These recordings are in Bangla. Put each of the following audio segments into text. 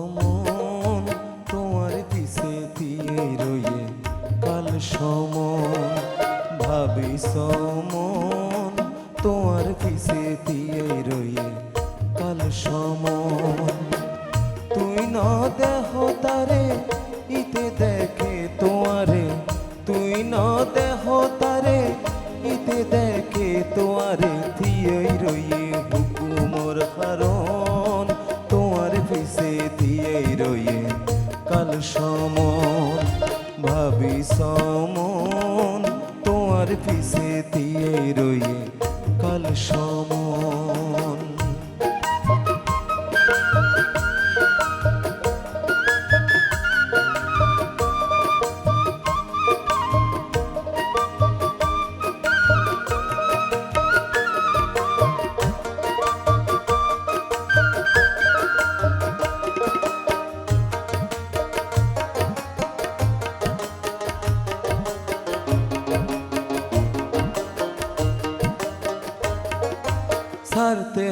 সমন, তোমার পিছে দিয়ে রয়ে কাল সমন। ভাবি সমন, তোমার পিছে দিয়ে রয়ে কাল সমন। তুই ন দেহ তারে, ইতে দেখে তোয়ারে তুই ন দেহ তারে, ইতে দেখে তোয়ারে থিয়েই রইয়ে কাল সমন ভাবি সমন তোমার পিছে দিয়ে রয়ে কাল সমন।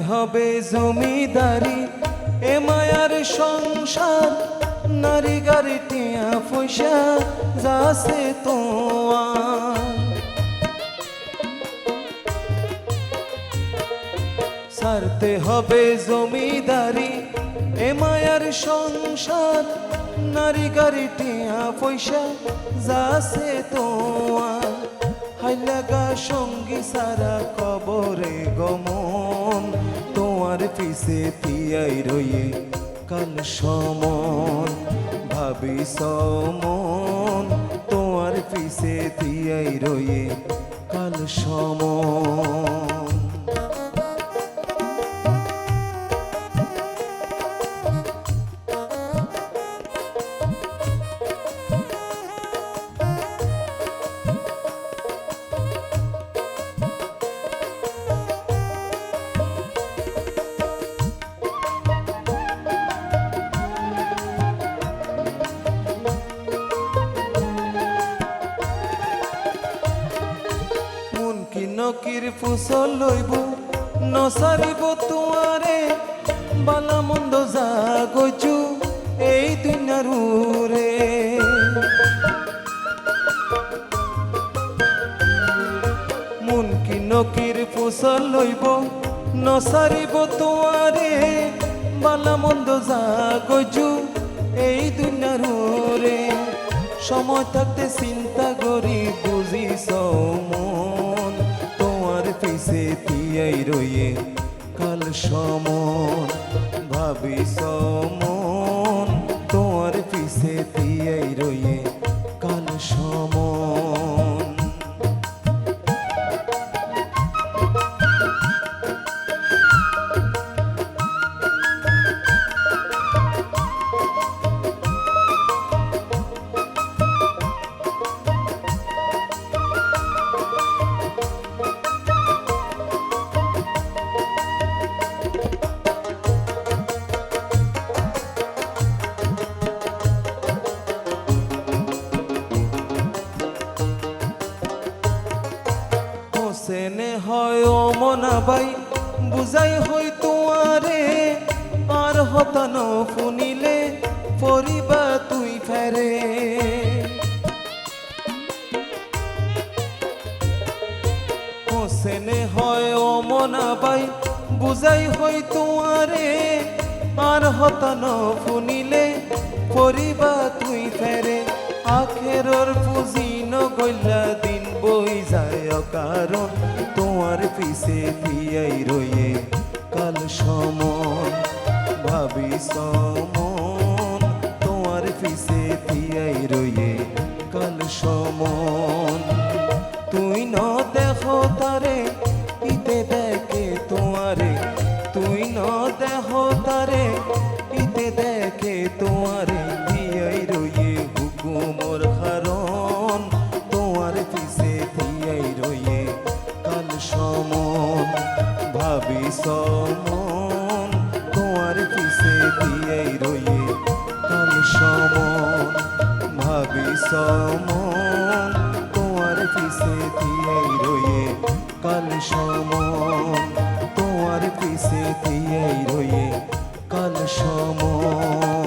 হবে জমিদারি, এ মায়ার সংসার নারী গাড়ি টিয়া পয়সা যাচ্ছে তোমার ছাড়তে হবে জমিদারি, এ মায়ার সংসার নারী গাড়ি টিয়া পয়সা যাচ্ছে তোমার হাইলাগা সঙ্গী সারা কবরে গমন। পিছে তিয়াই রয়ে কাল সমন ভাবি সমন তোমার পিছে তিয়াই রয়ে কাল সমন। কি নকির ফুসল লইব, নসারিব তোমারে বালা মন্দ জাগজু এই দুনিয়ারুরে মন কি নকির ফুসল লইব, নসারিব তোমারে বালা মন্দ জাগজু এই দুনিয়ারুরে সময় থাকতে চিন্তা করি বুঝি মন। তিয়াই রয়ে কাল সমন ভাবি ও মনাবাই বুঝাই হই তোমারে। আর হতান শুনিলে পরিবা তুই ফেরে। হোসেনে হয় ও মনাবাই বুঝাই হই তোমারে। আর হতান শুনিলে পরিবা তুই ফেরে। আখেরর পুঁজি নগল্লা দিন বই যায় কারণ তোমার পিসে পিয়াই রয়ে কাল সমন, ভাবি সমন। তোমার পিসে পিয়াই রয়ে কাল সমন। তুই ন দেখো তারে সমন তোমার পিছে দিয়াই রয়ে কাল সমন তোমার পিছে দিয়াই রয়ে কাল সময়।